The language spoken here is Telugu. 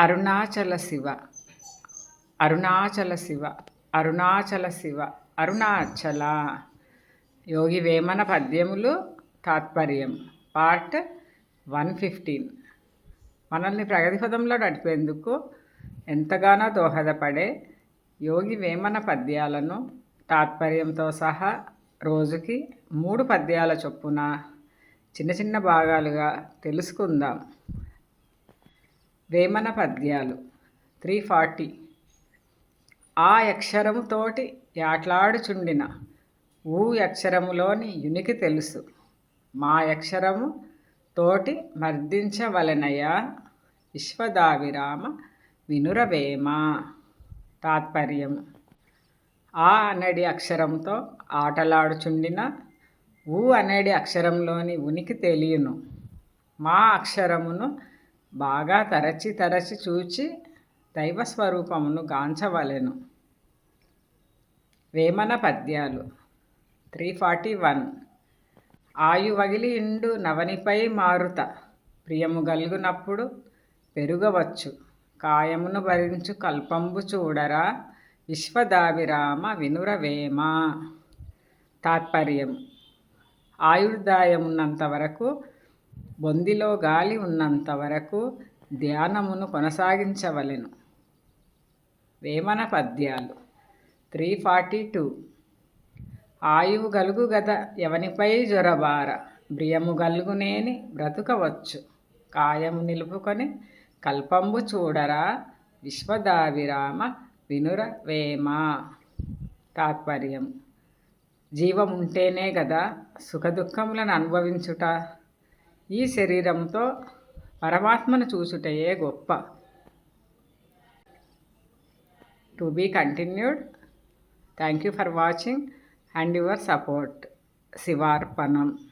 అరుణాచల శివ. అరుణాచల శివ. అరుణాచల శివ. అరుణాచల. యోగి వేమన పద్యములు తాత్పర్యం. Part one fifteen. మనల్ని ప్రగతిపదంలో నడిపేందుకు ఎంతగానో దోహదపడే యోగి వేమన పద్యాలను తాత్పర్యంతో సహా రోజుకి మూడు పద్యాల చొప్పున చిన్న చిన్న భాగాలుగా తెలుసుకుందాం. వేమన పద్యాలు. Three forty. ఆ అక్షరముతోటి యాట్లాడుచుండిన ఊ అక్షరములోని యునికి తెలుసు. మా అక్షరము తోటి మర్దించవలనయా? విశ్వదావిరామ వినురవేమ? తాత్పర్యం. ఆ అనడి అక్షరంతో ఆటలాడుచుండిన ఊ అనేది అక్షరంలోని ఉనికి తెలియను. మా అక్షరమును బాగా తరచి తరచి చూచి దైవ స్వరూపమును గాంచవలెను. వేమన పద్యాలు. Three forty one. ఆయువగిలి ఇండు నవనిపై మారుత. ప్రియము గలుగునప్పుడు పెరుగవచ్చు. కాయమును భరించు కల్పంబు చూడరా. విశ్వదావిరామ వినురవేమ. తాత్పర్యం. ఆయుర్దాయమున్నంత వరకు బొందిలో గాలి ఉన్నంత వరకు ధ్యానమును కొనసాగించవలెను. వేమన పద్యాలు. Three forty two. ఆయువు గలుగు గద ఎవనిపై జొరబార. బ్రియము గలుగునేని బ్రతుకవచ్చు. కాయము నిలుపుకొని కల్పంబు చూడరా. విశ్వదావిరామ వినుర వేమ. తాత్పర్యం. జీవం ఉంటేనే కదా సుఖదుఖములను అనుభవించుట. ఈ శరీరంతో పరమాత్మను చూసుటయే గొప్ప. To be continued. Thank you for watching and your support. శివార్పణం.